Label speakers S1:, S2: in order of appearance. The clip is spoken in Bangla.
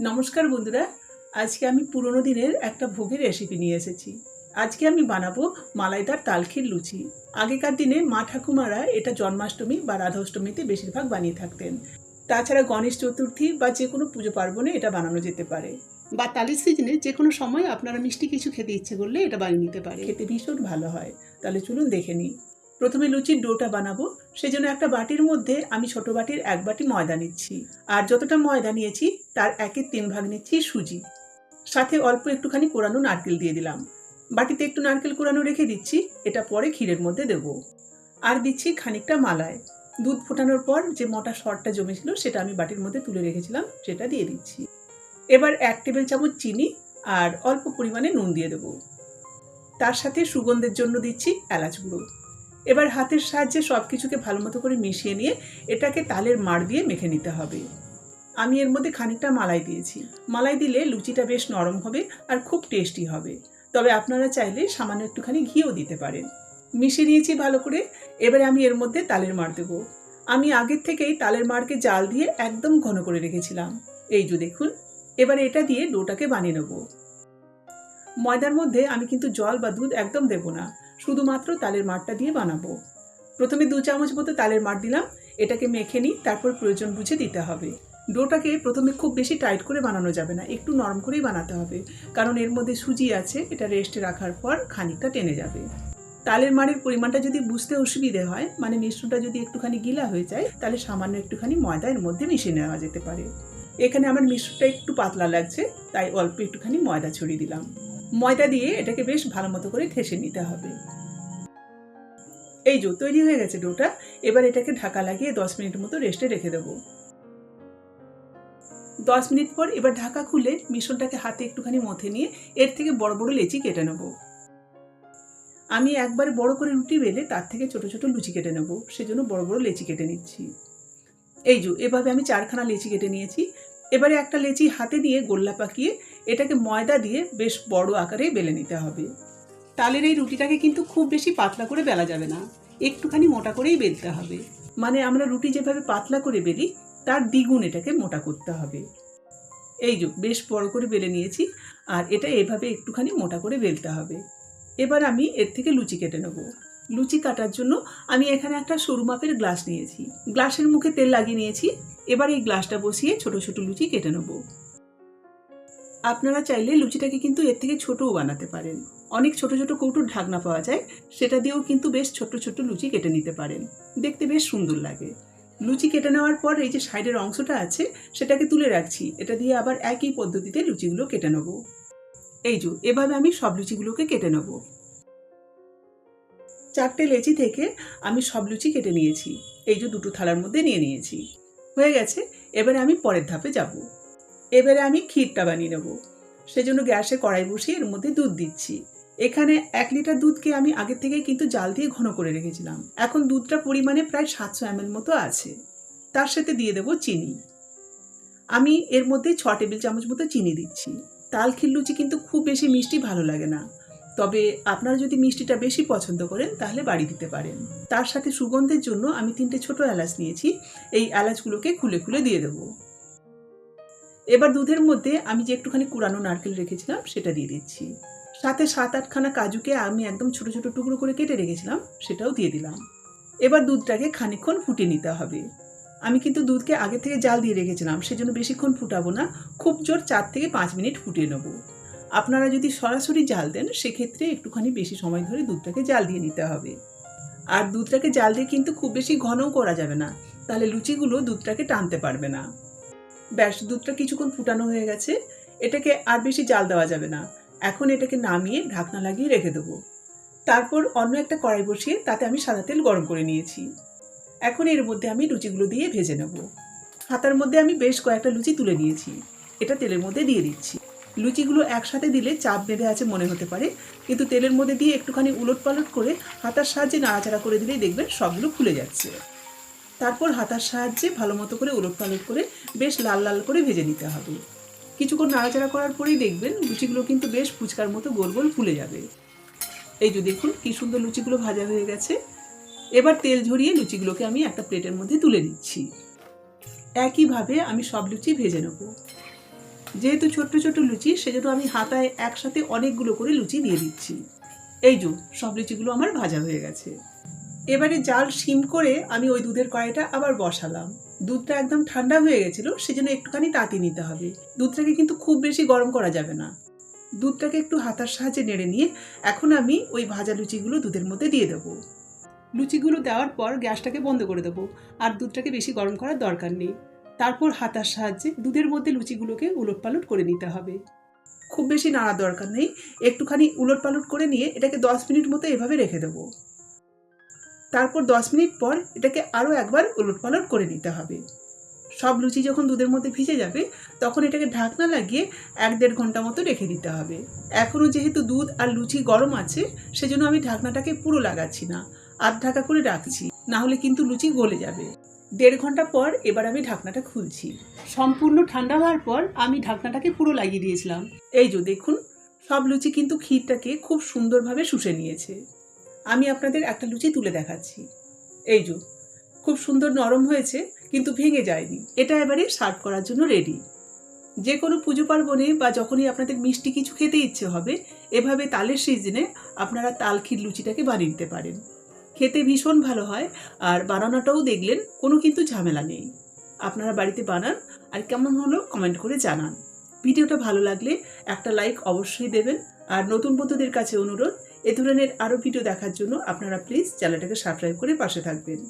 S1: নমস্কার বন্ধুরা, আজকে আমি পুরনো দিনের একটা ভোগের রেসিপি নিয়ে এসেছি। আজকে আমি বানাবো মালাইদার তালখির লুচি। আগেকার দিনে মা ঠাকুমারা এটা জন্মাষ্টমী বা রাধাষ্টমীতে বেশিরভাগ বানিয়ে থাকতেন। তাছাড়া গণেশ চতুর্থী বা যে কোনো পুজো পার্বণে এটা বানানো যেতে পারে। বা তালের সিজনে যে কোনো সময় আপনারা মিষ্টি কিছু খেতে ইচ্ছে করলে এটা বানিয়ে নিতে পারে। খেতে ভীষণ ভালো হয়। তাহলে চলুন দেখে নিই। প্রথমে লুচির ডোটা বানাবো। সেজন্য একটা বাটির মধ্যে আমি ছোট বাটির এক বাটি ময়দা নিচ্ছি। আর যতটা ময়দা নিয়েছি, তার একের তিন ভাগ নিচ্ছি সুজি। সাথে অল্প একটুখানি কোরানো নারকেল দিয়ে দিলাম। বাটিতে একটু নারকেল কোরানো রেখে দিচ্ছি, এটা পরে ক্ষীরের মধ্যে দেব। আর দিচ্ছি খানিকটা মালায়। দুধ ফোটানোর পর যে মোটা সরটা জমেছিল, সেটা আমি বাটির মধ্যে তুলে রেখেছিলাম, সেটা দিয়ে দিচ্ছি। এবার এক টেবিল চামচ চিনি আর অল্প পরিমাণে নুন দিয়ে দেবো। তার সাথে সুগন্ধের জন্য দিচ্ছি এলাচ গুঁড়ো। এবার হাতের সাহায্যে সব কিছুকে ভালো মতো করে মিশিয়ে নিয়ে এটাকে তালের মাড় দিয়ে মেখে নিতে হবে। আমি এর মধ্যে খানিকটা মালাই দিয়েছি। মালাই দিলে লুচিটা বেশ নরম হবে আর খুব টেস্টি হবে। তবে আপনারা চাইলে সামান্য একটুখানি ঘিও দিতে পারেন। মিশিয়ে নিয়েছি ভালো করে। এবারে আমি এর মধ্যে তালের মাড় দেবো। আমি আগের থেকেই তালের মাড়কে জাল দিয়ে একদম ঘন করে রেখেছিলাম। এই যে দেখুন, এবার এটা দিয়ে ডোটাকে বানিয়ে নেব। ময়দার মধ্যে আমি কিন্তু জল বা দুধ একদম দেবো না। শুধুমাত্র তালের মাঠটা দিয়ে বানাবো। প্রথমে দু চামচ মতো তালের মাঠ দিলাম, এটাকে মেখে নিই, তারপর প্রয়োজন বুঝে দিতে হবে। ডোটাকে প্রথমে খুব বেশি টাইট করে বানানো যাবে না, একটু নরম করেই বানাতে হবে, কারণ এর মধ্যে সুজি আছে, এটা রেস্টে রাখার পর খানিকটা টেনে যাবে। তালের মাড়ের পরিমাণটা যদি বুঝতে অসুবিধে হয় মানে মিশ্রণটা যদি একটুখানি গিলা হয়ে যায়, তাহলে সামান্য একটুখানি ময়দা এর মধ্যে মিশিয়ে নেওয়া যেতে পারে। এখানে আমার মিশ্রণটা একটু পাতলা লাগছে, তাই অল্প একটুখানি ময়দা ছড়িয়ে দিলাম। ময়দা দিয়ে এটাকে বেশ ভালো মতো করে ঠেসে নিতে হবে। এই যে, তৈরি হয়ে গেছে ডোটা। এবার এটাকে ঢাকা লাগিয়ে দশ মিনিট মতো রেস্টে রেখে দেবো। দশ মিনিট পর এবার ঢাকা খুলে মিশ্রণটাকে হাতে একটুখানি মথে নিয়ে এর থেকে বড় বড় লেচি কেটে নেব। আমি একবার বড় করে রুটি বেলে তার থেকে ছোট ছোট লুচি কেটে নেব। সেজন্য বড় বড় লেচি কেটে নিচ্ছি। এই যে, এভাবে আমি চারখানা লেচি কেটে নিয়েছি। এবারে একটা লেচি হাতে নিয়ে গোল্লা পাকিয়ে এটাকে ময়দা দিয়ে বেশ বড় আকারে বেলে নিতে হবে। তালের এই রুটিটাকে কিন্তু খুব বেশি পাতলা করে বেলা যাবে না। একটুখানি মোটা করেই বেলতে হবে। মানে আমরা রুটি যেভাবে পাতলা করে বেলি, তার দ্বিগুণ এটাকে মোটা করতে হবে। এই যে, বেশ বড় করে বেলে নিয়েছি, আর এটা এভাবে একটুখানি মোটা করে বেলতে হবে। এবার আমি এর থেকে লুচি কেটে নেব। লুচি কাটার জন্য আমি এখানে একটা সরু মাপের গ্লাস নিয়েছি। গ্লাসের মুখে তেল লাগিয়ে নিয়েছি। এবার এই গ্লাসটা বসিয়ে ছোট ছোট লুচি কেটে নেব। আপনারা চাইলে লুচিটাকে কিন্তু এর থেকে ছোটও বানাতে পারেন। অনেক ছোট ছোট কৌটোর ঢাকনা পাওয়া যায়, সেটা দিয়েও কিন্তু বেশ ছোট ছোট লুচি কেটে নিতে পারেন। দেখতে বেশ সুন্দর লাগে। লুচি কেটে নেওয়ার পর এই যে সাইডের অংশটা আছে, সেটাকে তুলে রাখছি। এটা দিয়ে আবার একই পদ্ধতিতে লুচিগুলো কেটে নেব। এই যে, এভাবে আমি সব লুচিগুলোকে কেটে নেব। চারটে লেচি থেকে আমি সব লুচি কেটে নিয়েছি। এই যে দুটো থালার মধ্যে নিয়ে নিয়েছি। হয়ে গেছে, এবারে আমি পরের ধাপে যাব। এবারে আমি ক্ষীরটা বানিয়ে নেব। সেজন্য গ্যাসে কড়াই বসিয়ে এর মধ্যে দুধ দিচ্ছি। এখানে এক লিটার দুধকে আমি আগের থেকেই কিন্তু জাল দিয়ে ঘন করে রেখেছিলাম। এখন দুধটা পরিমাণে প্রায় সাতশো এমএল মতো আছে। তার সাথে দিয়ে দেবো চিনি। আমি এর মধ্যে ছ টেবিল চামচ মতো চিনি দিচ্ছি। তাল ক্ষীর লুচি কিন্তু খুব বেশি মিষ্টি ভালো লাগে না। তবে আপনারা যদি মিষ্টিটা বেশি পছন্দ করেন, তাহলে বাড়ি দিতে পারেন। তার সাথে সুগন্ধের জন্য আমি তিনটে ছোট এলাচ নিয়েছি। এই এলাচগুলোকে খুলে খুলে দিয়ে দেবো। এবার দুধের মধ্যে আমি যে একটুখানি কুড়ানো নারকেল রেখেছিলাম, সেটা দিয়ে দিচ্ছি। সাথে সাত আটখানা কাজুকে আমি একদম ছোট ছোট টুকরো করে কেটে রেখেছিলাম, সেটাও দিয়ে দিলাম। এবার দুধটাকে খানিকক্ষণ ফুটিয়ে নিতে হবে। আমি কিন্তু দুধকে আগে থেকে জাল দিয়ে রেখেছিলাম, সেজন্য বেশিক্ষণ ফুটাবো না, খুব জোর চার থেকে পাঁচ মিনিট ফুটিয়ে নেব। আপনারা যদি সরাসরি জাল দেন, সেক্ষেত্রে একটুখানি বেশি সময় ধরে দুধটাকে জাল দিয়ে নিতে হবে। আর দুধটাকে জাল দিয়ে কিন্তু খুব বেশি ঘনও করা যাবে না, তাহলে লুচিগুলো দুধটাকে টানতে পারবে না। ব্যাস, দুধটা কিছুক্ষণ ফুটানো হয়ে গেছে। এটাকে আর বেশি জাল দেওয়া যাবে না। এখন এটাকে নামিয়ে ঢাকনা লাগিয়ে রেখে দেবো। তারপর অন্য একটা কড়াই বসিয়ে তাতে আমি সাদা তেল গরম করে নিয়েছি। এখন এর মধ্যে আমি লুচিগুলো দিয়ে ভেজে নেব। হাতার মধ্যে আমি বেশ কয়েকটা লুচি তুলে নিয়েছি। এটা তেলের মধ্যে দিয়ে দিচ্ছি। লুচিগুলো একসাথে দিলে চাপ বেঁধে আছে মনে হতে পারে, কিন্তু তেলের মধ্যে দিয়ে একটুখানি উলট পালট করে হাতার সাহায্যে নাড়াচাড়া করে দিলেই দেখবেন সবগুলো খুলে যাচ্ছে। তারপর হাতার সাহায্যে ভালো মতো করে উলট পালট করে বেশ লাল লাল করে ভেজে নিতে হবে। কিছুক্ষণ নাড়াচাড়া করার পরেই দেখবেন লুচিগুলো কিন্তু বেশ ফুচকার মতো গোল গোল ফুলে যাবে। এই যে দেখুন, কি সুন্দর লুচিগুলো ভাজা হয়ে গেছে। এবার তেল ঝরিয়ে লুচিগুলোকে আমি একটা প্লেটের মধ্যে তুলে নিচ্ছি। একইভাবে আমি সব লুচি ভেজে নেব। যেহেতু ছোট্ট ছোট্ট লুচি, সেজন্য আমি হাতায় একসাথে অনেকগুলো করে লুচি দিয়ে দিচ্ছি। এই যো সব লুচিগুলো আমার ভাজা হয়ে গেছে। এবারে জাল সিম করে আমি ওই দুধের কড়াইটা আবার বসালাম। দুধটা একদম ঠান্ডা হয়ে গেছিল, সেজন্য একটুখানি তাতি নিতে হবে। দুধটাকে কিন্তু খুব বেশি গরম করা যাবে না। দুধটাকে একটু হাতার সাহায্যে নেড়ে নিয়ে এখন আমি ওই ভাজা লুচিগুলো দুধের মধ্যে দিয়ে দেবো। লুচিগুলো দেওয়ার পর গ্যাসটাকে বন্ধ করে দেবো, আর দুধটাকে বেশি গরম করার দরকার নেই। তারপর হাতার সাহায্যে দুধের মধ্যে লুচিগুলোকে উলট পালট করে নিতে হবে। খুব বেশি নাড়া দরকার নেই, একটুখানি উলট পালট করে নিয়ে এটাকে দশ মিনিট মতো এভাবে রেখে দেবো। তারপর দশ মিনিট পর এটাকে আরও একবার উলট পালট করে নিতে হবে। সব লুচি যখন দুধের মধ্যে ভিজে যাবে, তখন এটাকে ঢাকনা লাগিয়ে এক দেড় ঘণ্টা মতো রেখে দিতে হবে। এখনও যেহেতু দুধ আর লুচি গরম আছে, সেজন্য আমি ঢাকনাটাকে পুরো লাগাচ্ছি না। আধ ঢাকা করে রাখছি, না হলে কিন্তু লুচি গলে যাবে। দেড় ঘণ্টা পর এবার আমি ঢাকনাটা খুলছি। সম্পূর্ণ ঠান্ডা হওয়ার পর আমি ঢাকনাটাকে পুরো লাগিয়ে দিয়েছিলাম। এই যে দেখুন, সব লুচি কিন্তু ক্ষীরটাকে খুব সুন্দরভাবে শুষে নিয়েছে। আমি আপনাদের একটা লুচি তুলে দেখাচ্ছি। এই যে, খুব সুন্দর নরম হয়েছে, কিন্তু ভেঙে যায়নি। এটা এবারে সার্ভ করার জন্য রেডি যে কোনো পুজো পার্বণে বা যখনই আপনাদের মিষ্টি কিছু খেতে ইচ্ছে হবে, এভাবে তালের সিজনে আপনারা তাল ক্ষীর লুচিটাকে বানিয়ে নিতে পারেন। খেতে ভীষণ ভালো হয়, আর বানানোটাও দেখলেন, কোনো কিন্তু ঝামেলা নেই। আপনারা বাড়িতে বানান, আর কেমন হলো কমেন্ট করে জানান। ভিডিওটা ভালো লাগলে একটা লাইক অবশ্যই দেবেন, আর নতুন বন্ধুদের কাছে অনুরোধ এ ধরনের আরও ভিডিও দেখার জন্য আপনারা প্লিজ চ্যানেলটাকে সাবস্ক্রাইব করে পাশে থাকবেন।